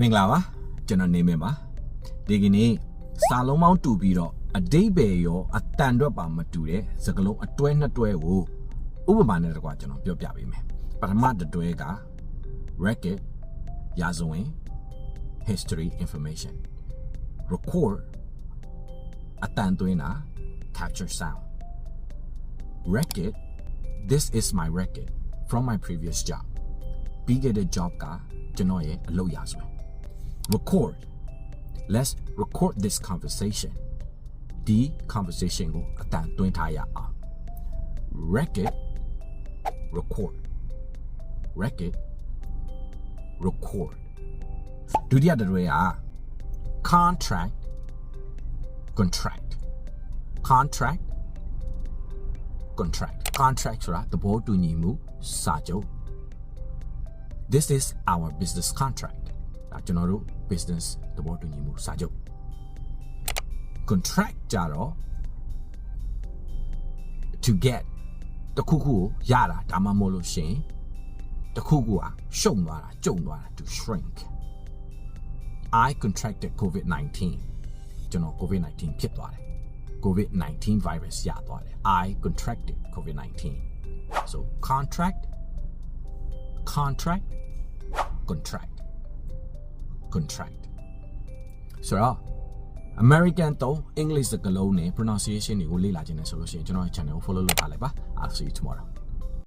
မင်္ဂလာပါကျွန်တော်နေမင်းပါဒီကနေ့စာလုံးပေါင်းတူပြီးတော့အတိတ်ပဲရောအတန်တော့ပါမတူတဲ့စကလုံးအတွဲနှစ်တွဲကိုဥပမာနဲ့တကွာကျွန်တော်ပြောပြပေးမယ်ပထမတစ်တွဲက record ရာဇဝင် history information record အတန်သွင်းတာ capture sound record this is my record from my previous job ပြီးခဲ့တဲ့ job ကကျွန်တော်ရဲ့အလုပ်ရာဇဝင် record let's record this conversation ဒီ conversation ကိုအတန်သွင်းထားရအောင် record record record record ဒုတိယတစ်တွဲက contract contract contract contract contract ဆိုတာသဘောတူညီမှုစာချုပ် this is our business contract ဒါ ကျွန်တော်တို့ business သဘောတူညီမှုစာချုပ် contract ကြတော့ to get တခုခုကိုရတာဒါမှမဟုတ်လို့ရှရင်တခုခုကရှုံသွားတာကျုံသွားတာ to shrink I contracted COVID-19 ကျွန်တော် COVID-19 ဖြစ်သွားတယ် COVID-19 virus ရသွားတယ် I contracted COVID-19 so contract contract contract contract ဆိုတော့ American တော့ English စကားလုံးနဲ့ pronunciation တွေကိုလေ့လာခြင်းနဲ့ဆိုလို့ရှိရင်ကျွန်တော်ရဲ့ channel ကို follow လုပ်ထားလိုက်ပါ I'll see you tomorrow